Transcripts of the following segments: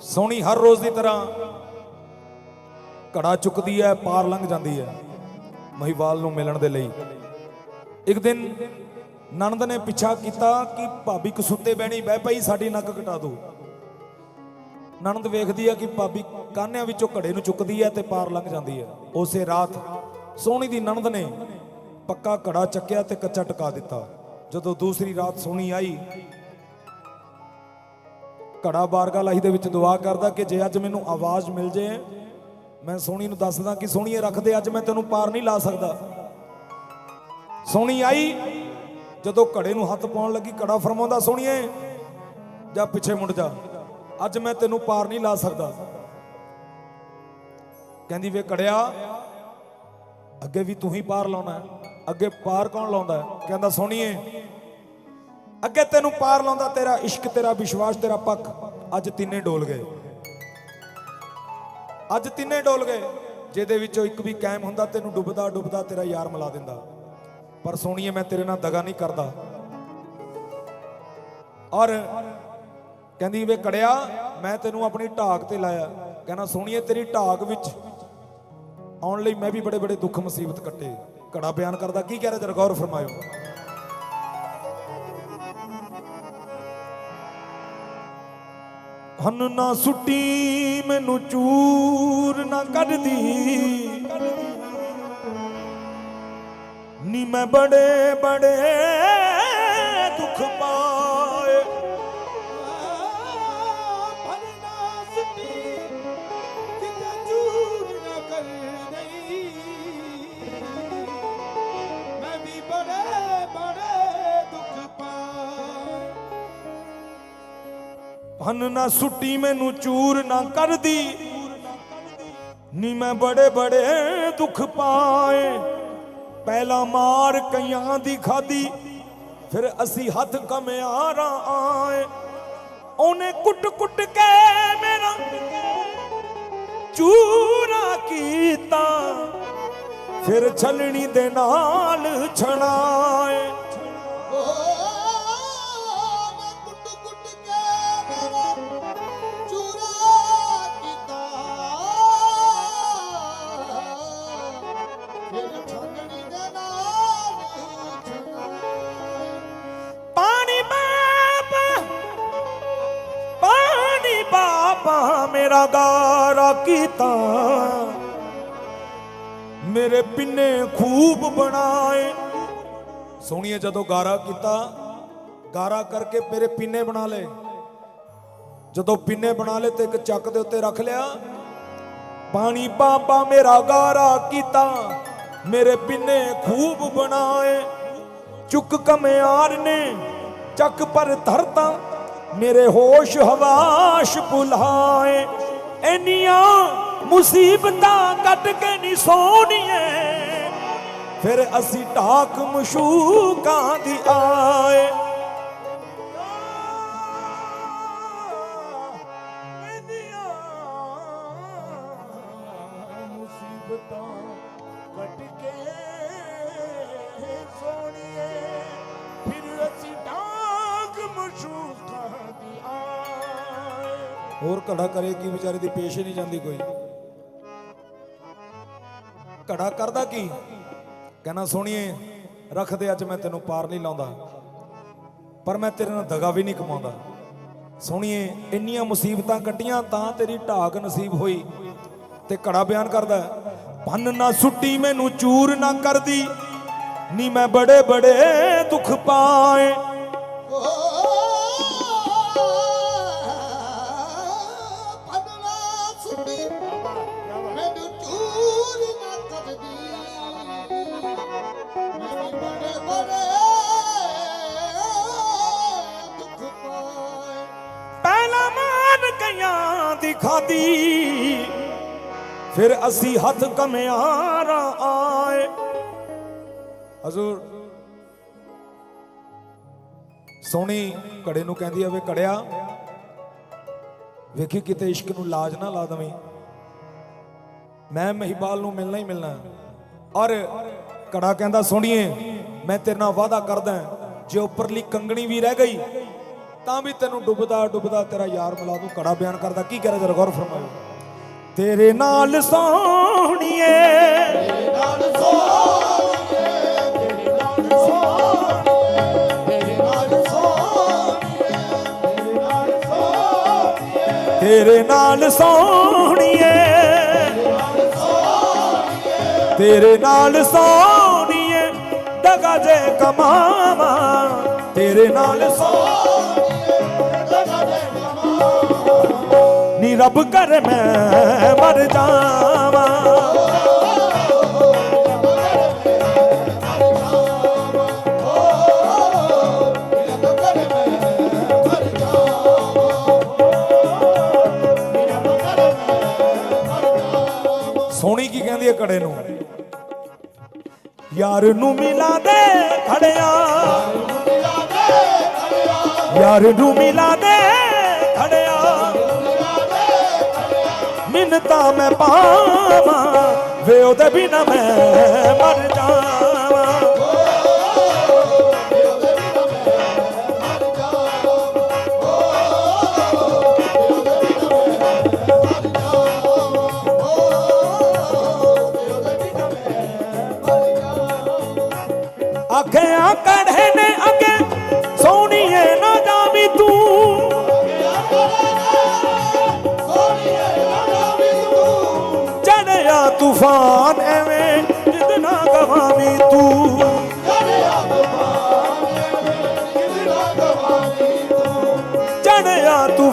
ਸੋਹਣੀ ਹਰ ਰੋਜ਼ ਦੀ ਤਰ੍ਹਾਂ ਘੜਾ ਚੁੱਕਦੀ ਹੈ, ਪਾਰ ਲੰਘ ਜਾਂਦੀ ਹੈ ਮਹੀਵਾਲ ਨੂੰ ਮਿਲਣ ਦੇ ਲਈ। ਇੱਕ ਦਿਨ ਨਣਦ ਨੇ ਪਿੱਛਾ ਕੀਤਾ ਕਿ ਭਾਬੀ ਕਸੁੱਤੇ ਬਹਿਣੀ, ਬਹਿ ਪਈ ਸਾਡੀ ਨੱਕ ਕਟਾ ਦੋ। ਨਣਦ ਵੇਖਦੀ ਹੈ ਕਿ ਭਾਬੀ ਕਾਨਿਆਂ ਵਿੱਚੋਂ ਘੜੇ ਨੂੰ ਚੁੱਕਦੀ ਹੈ ਤੇ ਪਾਰ ਲੰਘ ਜਾਂਦੀ ਹੈ। ਉਸੇ ਰਾਤ ਸੋਹਣੀ ਦੀ ਨਣਦ ਨੇ ਪੱਕਾ ਘੜਾ ਚੱਕਿਆ ਤੇ ਕੱਚਾ ਟਕਾ ਦਿੱਤਾ। ਜਦੋਂ ਦੂਸਰੀ ਰਾਤ ਸੋਹਣੀ ਆਈ ਘੜਾ ਬਾਰਗਾ ਲਾਹੀ ਦੇ ਵਿੱਚ ਦੁਆ ਕਰਦਾ ਕਿ ਜੇ ਅੱਜ ਮੈਨੂੰ ਆਵਾਜ਼ ਮਿਲ ਜੇ, ਮੈਂ ਸੋਹਣੀ ਨੂੰ ਦੱਸਦਾ ਕਿ ਸੋਹਣੀਏ ਰੱਖ ਦੇ, ਅੱਜ ਮੈਂ ਤੈਨੂੰ ਪਾਰ ਨਹੀਂ ਲਾ ਸਕਦਾ। ਸੋਹਣੀ ਆਈ, ਜਦੋਂ ਘੜੇ ਨੂੰ ਹੱਥ ਪਾਉਣ ਲੱਗੀ, ਘੜਾ ਫਰਮਾਉਂਦਾ ਸੋਹਣੀਏ ਜਾ ਪਿੱਛੇ ਮੁੜ ਜਾ, ਅੱਜ ਮੈਂ ਤੈਨੂੰ ਪਾਰ ਨਹੀਂ ਲਾ ਸਕਦਾ। ਕਹਿੰਦੀ ਵੇ ਘੜਿਆ, ਅੱਗੇ ਵੀ ਤੂੰ ਹੀ ਪਾਰ ਲਾਉਣਾ ਅੱਗੇ ਪਾਰ ਕੌਣ ਲਾਉਂਦਾ ਕਹਿੰਦਾ ਸੋਹਣੀਏ ਅੱਗੇ ਤੈਨੂੰ ਪਾਰ ਲਾਉਂਦਾ ਤੇਰਾ ਇਸ਼ਕ, ਤੇਰਾ ਵਿਸ਼ਵਾਸ, ਤੇਰਾ ਪੱਖ। ਅੱਜ ਤਿੰਨੇ ਡੋਲ ਗਏ। ਅੱਜ ਤਿੰਨੇ ਡੋਲ ਗਏ। ਜਿਹਦੇ ਵਿੱਚੋਂ ਇੱਕ ਵੀ ਕਾਇਮ ਹੁੰਦਾ, ਤੈਨੂੰ ਡੁੱਬਦਾ ਡੁੱਬਦਾ ਤੇਰਾ ਯਾਰ ਮਿਲਾ ਦਿੰਦਾ। ਪਰ ਸੋਹਣੀਏ ਮੈਂ ਤੇਰੇ ਨਾਲ ਦਗਾ ਨਹੀਂ ਕਰਦਾ। ਔਰ ਕਹਿੰਦੀ ਵੇ, ਕੜਿਆ, ਮੈਂ ਤੈਨੂੰ ਆਪਣੀ ਢਾਕ ਤੇ ਲਾਇਆ। ਕਹਿੰਦਾ ਸੋਹਣੀਏ ਤੇਰੀ ਢਾਕ ਵਿੱਚ ਆਉਣ ਲਈ ਮੈਂ ਵੀ ਬੜੇ ਬੜੇ ਦੁੱਖ ਮੁਸੀਬਤ ਕੱਟੇ। ਘੜਾ ਬਿਆਨ ਕਰਦਾ, ਕੀ ਕਹਿ ਰਿਹਾ ਜਰਾ ਗੌਰ ਫਰਮਾਇਓ। ਹਨ ਨਾ ਸੁੱਟੀ ਮੈਨੂੰ ਚੂਰ ਨਾ ਕੱਢਦੀ। ਨੀ ਮੈਂ ਬੜੇ ਬੜੇ ਹਨ ਨਾ ਸੁੱਟੀ ਮੈਨੂੰ ਚੂਰ ਨਾ ਕਰਦੀ। ਨੀ ਮੈਂ ਬੜੇ ਬੜੇ ਦੁੱਖ ਪਾਏ। ਪਹਿਲਾ ਮਾਰ ਕਈਆਂ ਦੀ ਖਾਦੀ, ਫਿਰ ਅਸੀਂ ਹੱਥ ਕਮਿਆਰਾਂ ਆਏ। ਉਹਨੇ ਕੁੱਟ ਕੁੱਟ ਕੇ ਮੇਰਾ ਚੂਰਾ ਕੀਤਾ, ਫਿਰ ਛਲਣੀ ਦੇ ਨਾਲ ਛਣਾਏ। ਮੇਰਾ ਗਾਰਾ ਕੀਤਾ। ਮੇਰੇ ਪਿੰਨੇ ਖੂਬ ਬਣਾਏ। ਸੋਹਣੀਏ, ਜਦੋਂ ਗਾਰਾ ਕੀਤਾ, ਗਾਰਾ ਕਰਕੇ ਮੇਰੇ ਪਿੰਨੇ ਬਣਾ ਲਏ। ਜਦੋਂ ਪਿੰਨੇ ਬਣਾ ਲਏ ਤੇ ਇੱਕ ਚੱਕ ਦੇ ਉੱਤੇ ਰੱਖ ਲਿਆ। ਪਾਣੀ ਬਾਬਾ ਮੇਰਾ ਗਾਰਾ ਕੀਤਾ। ਮੇਰੇ ਪਿੰਨੇ ਖੂਬ ਬਣਾਏ। ਚੁੱਕ ਕਮਿਆਰ ਨੇ, ਚੱਕ ਪਰ ਧਰਤਾ। ਮੇਰੇ ਹੋਸ਼ ਹਵਾਸ਼ ਭੁਲਾਏ। ਇੰਨੀਆਂ ਮੁਸੀਬਤਾਂ ਕੱਟ ਕੇ ਨਹੀਂ ਸੋਣੀਏ। ਫਿਰ ਅਸੀਂ ਢਾਕ ਮਸ਼ੂਕਾਂ ਦੀ ਆਏ। ਇੰਨੀਆਂ ਹੋਰ ਘੜਾ ਕਰੇ ਕੀ ਵਿਚਾਰੇ ਦੀ ਪੇਸ਼ ਹੀ ਨਹੀਂ ਜਾਂਦੀ ਕੋਈ। ਘੜਾ ਕਰਦਾ ਕੀ? ਕਹਿੰਦਾ ਸੋਣੀਏ ਰੱਖਦੇ ਅੱਜ ਮੈਂ ਤੈਨੂੰ ਪਾਰ ਨਹੀਂ ਲਾਉਂਦਾ, ਪਰ ਮੈਂ ਤੇਰੇ ਨਾਲ ਦਗਾ ਵੀ ਨਹੀਂ ਕਮਾਉਂਦਾ। ਸੋਣੀਏ, ਇੰਨੀਆਂ ਮੁਸੀਬਤਾਂ ਕੱਟੀਆਂ ਤਾਂ ਤੇਰੀ ਢਾਕ ਨਸੀਬ ਹੋਈ ਤੇ ਘੜਾ ਬਿਆਨ ਕਰਦਾ ਭੰਨ ਨਾ ਸੁੱਟੀ ਮੈਨੂੰ, ਚੂਰ ਨਾ ਕਰਦੀ, ਨੀ ਮੈਂ ਬੜੇ ਬੜੇ ਦੁੱਖ ਪਾਏ। ਭੰਨਾ ਖਾਦੀ ਫਿਰ ਅਸੀਂ ਹੱਥ ਕਮਿਆਰਾਂ ਆਏ। ਹਜ਼ੂਰ। ਸੋਹਣੀ ਘੜੇ ਨੂੰ ਕਹਿੰਦੀ ਆ ਵੇ ਘੜਿਆ। ਵੇਖੀ ਕਿਤੇ ਇਸ਼ਕ ਨੂੰ ਲਾਜ ਨਾ ਲਾ ਦਵੇਂ। ਮੈਂ ਮਹੀਬਾਲ ਨੂੰ ਮਿਲਣਾ ਹੀ ਮਿਲਣਾ। ਹੈ। ਔਰ ਘੜਾ ਕਹਿੰਦਾ, ਸੋਹਣੀਏ, ਮੈਂ ਤੇਰੇ ਨਾਲ ਵਾਅਦਾ ਕਰਦਾ। ਜੇ ਉੱਪਰਲੀ ਕੰਗਣੀ ਵੀ ਰਹਿ ਗਈ ਤਾਂ ਵੀ ਤੈਨੂੰ ਡੁੱਬਦਾ ਡੁੱਬਦਾ ਤੇਰਾ ਯਾਰ ਮਿਲਾ ਦੂੰ ਕੜਾ ਬਿਆਨ ਕਰਦਾ। ਕੀ ਕਰੇ ਜਰਾ ਗੌਰ ਫਰਮਾਓ ਤੇਰੇ ਨਾਲ ਸੋਹਣੀਏ ਤੇਰੇ ਨਾਲ ਸੋਹਣੀਏ ਤੇਰੇ ਨਾਲ ਸੋਹਣੀਏ ਤੇਰੇ ਨਾਲ ਸੋਹਣੀਏ। ਤੇਰੇ ਨਾਲ ਸੋਹਣੀਏ। ਤੇਰੇ ਨਾਲ ਸੋਹਣੀਏ। ਦਗਾ ਜੇ ਕਮਾਵਾ। ਤੇਰੇ ਨਾਲ ਸੋਹਣੀਏ। ਰੱਬ ਕਰ ਮੈਂ ਮਰ ਜਾਵਾਂ। ਸੋਹਣੀ ਕੀ ਕਹਿੰਦੀ ਹੈ ਕੜੇ ਨੂੰ? ਯਾਰ ਨੂੰ ਮਿਲਾ ਦੇ ਖੜਿਆ। ਯਾਰ ਨੂੰ ਮਿਲਾ ਦੇ ਮਿੰਨਤਾ ਮੈਂ ਪਾਵਾਂ। ਵੇ ਉਹਦੇ ਬਿਨਾ ਮੈਂ ਮਰ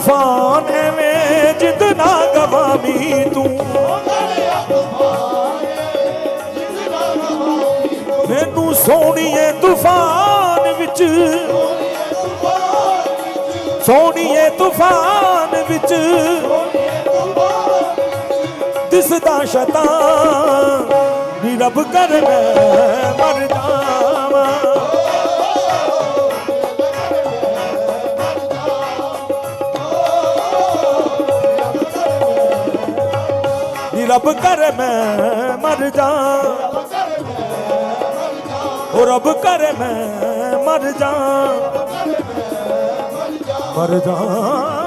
ਤੂਫਾਨ ਐਵੇਂ ਜਿੱਦ ਨਾ ਗਵਾਵੀ ਤੂੰ। ਮੈਨੂੰ ਸੋਹਣੀਏ ਤੂਫਾਨ ਵਿੱਚ। ਸੋਹਣੀਏ ਤੂਫਾਨ ਵਿੱਚ। ਦਿਸਦਾ ਸ਼ੈਤਾਨ, ਨੀ ਰੱਬ ਕਰ ਮਰ ਰੱਬ ਕਰ ਮੈਂ ਮਰ ਜਾ। ਉਹ ਰੱਬ ਕਰੇ ਮੈਂ ਮਰ ਜਾ। ਮਰ ਜਾ।